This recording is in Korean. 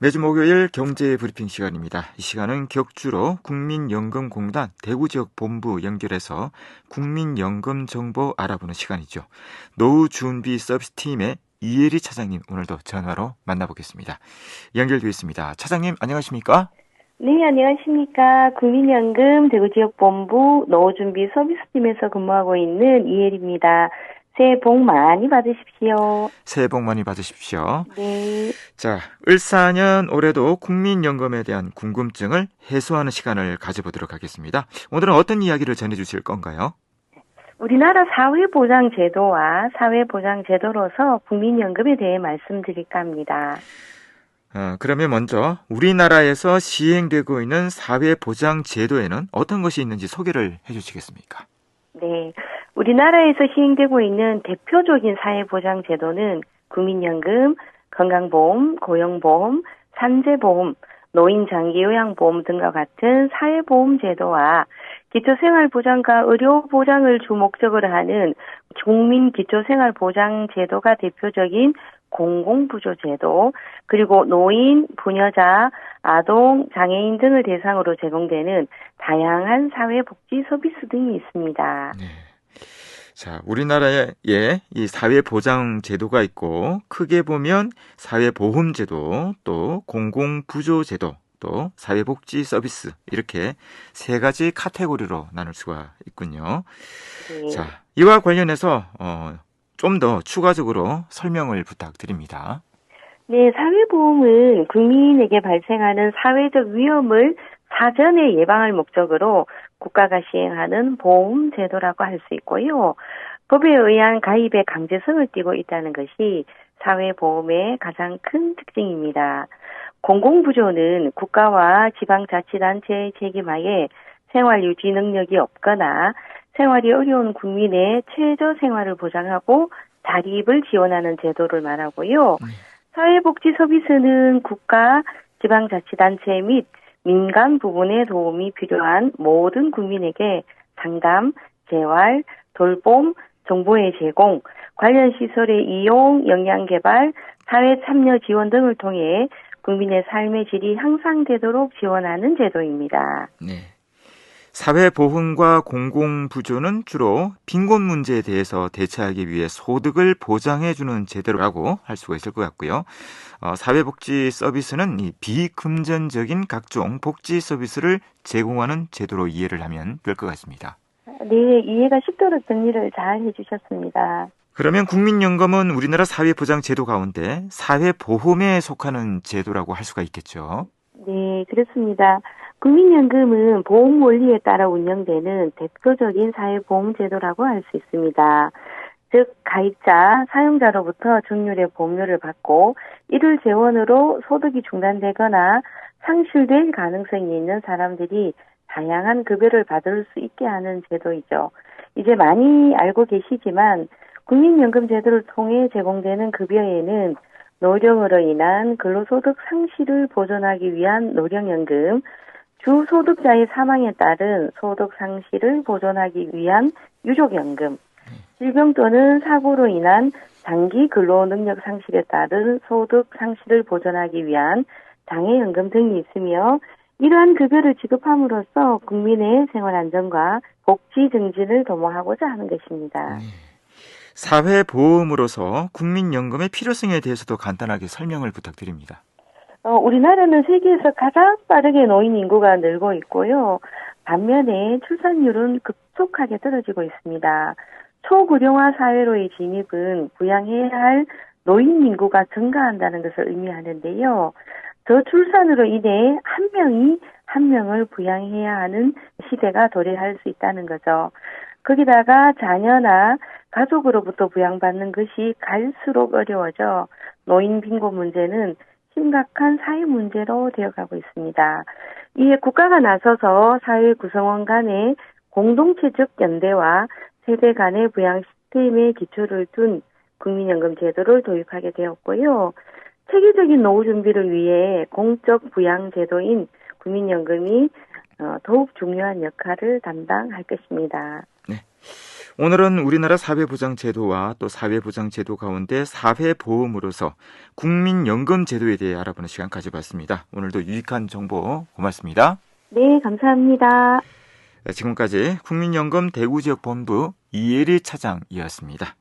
매주 목요일 경제 브리핑 시간입니다. 이 시간은 격주로 국민연금공단 대구지역 본부 연결해서 국민연금 정보 알아보는 시간이죠. 노후 준비 서비스 팀의 이혜리 차장님 오늘도 전화로 만나보겠습니다. 연결되어 있습니다. 차장님 안녕하십니까? 네, 안녕하십니까. 국민연금 대구지역본부 노후준비 서비스팀에서 근무하고 있는 이혜리입니다. 새해 복 많이 받으십시오. 새해 복 많이 받으십시오. 네. 자, 을사년 올해도 국민연금에 대한 궁금증을 해소하는 시간을 가져보도록 하겠습니다. 오늘은 어떤 이야기를 전해주실 건가요? 우리나라 사회보장제도와 사회보장제도로서 국민연금에 대해 말씀드릴까 합니다. 어, 그러면 먼저 우리나라에서 시행되고 있는 사회보장제도에는 어떤 것이 있는지 소개를 해주시겠습니까? 네. 우리나라에서 시행되고 있는 대표적인 사회보장제도는 국민연금, 건강보험, 고용보험, 산재보험, 노인 장기 요양보험 등과 같은 사회보험 제도와 기초생활보장과 의료보장을 주 목적으로 하는 국민 기초생활보장 제도가 대표적인 공공부조제도, 그리고 노인, 부녀자, 아동, 장애인 등을 대상으로 제공되는 다양한 사회복지 서비스 등이 있습니다. 네. 자, 우리나라에 이 사회 보장 제도가 있고, 크게 보면 사회 보험 제도, 또 공공 부조 제도, 또 사회복지 서비스, 이렇게 세 가지 카테고리로 나눌 수가 있군요. 네. 자, 이와 관련해서, 어, 좀 더 추가적으로 설명을 부탁드립니다. 네, 사회보험은 국민에게 발생하는 사회적 위험을 사전에 예방할 목적으로 국가가 시행하는 보험 제도라고 할 수 있고요. 법에 의한 가입의 강제성을 띠고 있다는 것이 사회보험의 가장 큰 특징입니다. 공공부조는 국가와 지방자치단체의 책임하에 생활 유지 능력이 없거나 생활이 어려운 국민의 최저 생활을 보장하고 자립을 지원하는 제도를 말하고요. 사회복지 서비스는 국가, 지방자치단체 및 민간 부분의 도움이 필요한 모든 국민에게 상담, 재활, 돌봄, 정보의 제공, 관련 시설의 이용, 역량 개발, 사회 참여 지원 등을 통해 국민의 삶의 질이 향상되도록 지원하는 제도입니다. 네. 사회보험과 공공부조는 주로 빈곤 문제에 대해서 대처하기 위해 소득을 보장해주는 제도라고 할 수가 있을 것 같고요. 어, 사회복지 서비스는 이 비금전적인 각종 복지 서비스를 제공하는 제도로 이해를 하면 될 것 같습니다. 네, 이해가 쉽도록 정리를 잘 해주셨습니다. 그러면 국민연금은 우리나라 사회보장제도 가운데 사회보험에 속하는 제도라고 할 수가 있겠죠. 네, 그렇습니다. 국민연금은 보험 원리에 따라 운영되는 대표적인 사회보험제도라고 할 수 있습니다. 즉, 가입자, 사용자로부터 정률의 보험료를 받고 이를 재원으로 소득이 중단되거나 상실될 가능성이 있는 사람들이 다양한 급여를 받을 수 있게 하는 제도이죠. 이제 많이 알고 계시지만 국민연금 제도를 통해 제공되는 급여에는 노령으로 인한 근로소득 상실을 보존하기 위한 노령연금, 주소득자의 사망에 따른 소득 상실을 보존하기 위한 유족연금, 질병 또는 사고로 인한 장기 근로 능력 상실에 따른 소득 상실을 보존하기 위한 장애연금 등이 있으며 이러한 급여를 지급함으로써 국민의 생활 안정과 복지 증진을 도모하고자 하는 것입니다. 사회보험으로서 국민연금의 필요성에 대해서도 간단하게 설명을 부탁드립니다. 어, 우리나라는 세계에서 가장 빠르게 노인 인구가 늘고 있고요. 반면에 출산율은 급속하게 떨어지고 있습니다. 초고령화 사회로의 진입은 부양해야 할 노인 인구가 증가한다는 것을 의미하는데요. 저출산으로 인해 한 명이 한 명을 부양해야 하는 시대가 도래할 수 있다는 거죠. 거기다가 자녀나 가족으로부터 부양받는 것이 갈수록 어려워져 노인 빈곤 문제는 심각한 사회 문제로 되어가고 있습니다. 이에 국가가 나서서 사회 구성원 간의 공동체적 연대와 세대 간의 부양 시스템의 기초를 둔 국민연금 제도를 도입하게 되었고요. 체계적인 노후 준비를 위해 공적 부양 제도인 국민연금이 어, 더욱 중요한 역할을 담당할 것입니다. 오늘은 우리나라 사회보장제도와 또 사회보장제도 가운데 사회보험으로서 국민연금제도에 대해 알아보는 시간 가져봤습니다. 오늘도 유익한 정보 고맙습니다. 네, 감사합니다. 지금까지 국민연금 대구지역본부 이혜리 차장이었습니다.